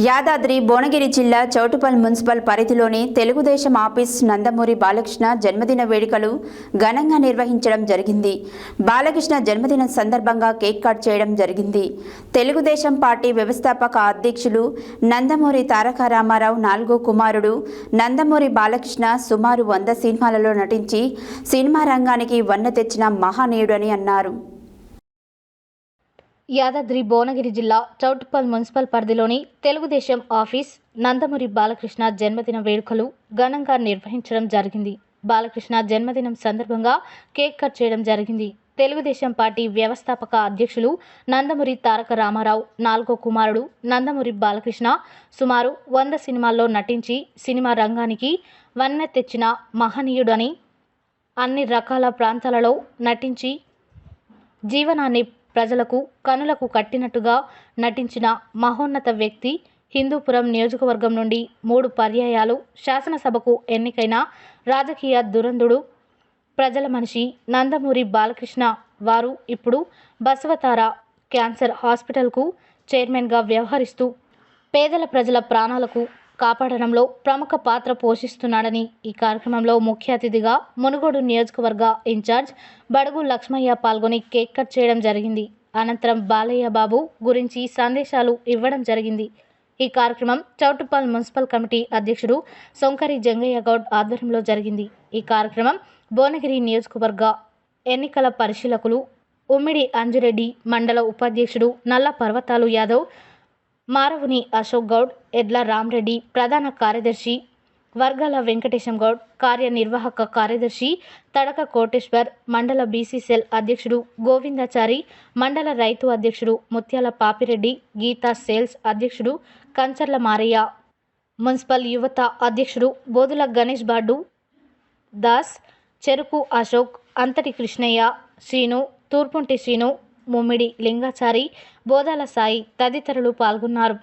యాదాద్రి భువనగిరి జిల్లా చౌటుపల్ మున్సిపల్ పరిధిలోని తెలుగుదేశం ఆఫీస్ నందమూరి బాలకృష్ణ జన్మదిన వేడుకలు ఘనంగా నిర్వహించడం జరిగింది. బాలకృష్ణ జన్మదిన సందర్భంగా కేక్ కట్ చేయడం జరిగింది. తెలుగుదేశం పార్టీ వ్యవస్థాపక అధ్యక్షులు నందమూరి తారక రామారావు నాలుగో కుమారుడు నందమూరి బాలకృష్ణ సుమారు వంద సినిమాలలో నటించి సినిమా రంగానికి వన్న తెచ్చిన మహానీయుడని అన్నారు. యాదాద్రి భువనగిరి జిల్లా చౌటుప్పల్ మున్సిపల్ పరిధిలోని తెలుగుదేశం ఆఫీస్ నందమూరి బాలకృష్ణ జన్మదిన వేడుకలు ఘనంగా నిర్వహించడం జరిగింది. బాలకృష్ణ జన్మదినం సందర్భంగా కేక్ కట్ చేయడం జరిగింది. తెలుగుదేశం పార్టీ వ్యవస్థాపక అధ్యక్షులు నందమూరి తారక రామారావు నాలుగో కుమారుడు నందమూరి బాలకృష్ణ సుమారు వంద సినిమాల్లో నటించి సినిమా రంగానికి వన్నె తెచ్చిన మహనీయుడని అన్ని రకాల ప్రాంతాలలో నటించి జీవనాన్ని ప్రజలకు కనులకు కట్టినట్టుగా నటించిన మహోన్నత వ్యక్తి హిందూపురం నియోజకవర్గం నుండి మూడు పర్యాయాలు శాసనసభకు ఎన్నికైన రాజకీయ దురంధుడు ప్రజల మనిషి నందమూరి బాలకృష్ణ. వారు ఇప్పుడు బసవతార క్యాన్సర్ హాస్పిటల్కు చైర్మన్గా వ్యవహరిస్తూ పేదల ప్రజల ప్రాణాలకు కాపాడడంలో ప్రముఖ పాత్ర పోషిస్తున్నాడని ఈ కార్యక్రమంలో ముఖ్య అతిథిగా మునుగోడు నియోజకవర్గ ఇన్ఛార్జ్ బడుగు లక్ష్మయ్య పాల్గొని కేక్ కట్ చేయడం జరిగింది. అనంతరం బాలయ్య బాబు గురించి సందేశాలు ఇవ్వడం జరిగింది. ఈ కార్యక్రమం చౌటుపాల్ మున్సిపల్ కమిటీ అధ్యక్షుడు సొంకరి జంగయ్య గౌడ్ ఆధ్వర్యంలో జరిగింది. ఈ కార్యక్రమం భువనగిరి నియోజకవర్గ ఎన్నికల పరిశీలకులు ఉమ్మిడి అంజురెడ్డి మండల ఉపాధ్యక్షుడు నల్ల పర్వతాలు యాదవ్ మారవుని అశోక్ గౌడ్ ఎడ్ల రామ్రెడ్డి ప్రధాన కార్యదర్శి వర్గాల వెంకటేశం గౌడ్ కార్యనిర్వాహక కార్యదర్శి తడక కోటేశ్వర్ మండల బీసీసెల్ అధ్యక్షుడు గోవిందాచారి మండల రైతు అధ్యక్షుడు ముత్యాల పాపిరెడ్డి గీతా సేల్స్ అధ్యక్షుడు కంచర్ల మారయ్య మున్సిపల్ యువత అధ్యక్షుడు బోధుల గణేష్ బాడు దాస్ చెరుకు అశోక్ అంతటి కృష్ణయ్య శ్రీను తూర్పుంటి శ్రీను ముమ్మిడి లింగాచారి బోదాల సాయి తదితరులు పాల్గొన్నారు.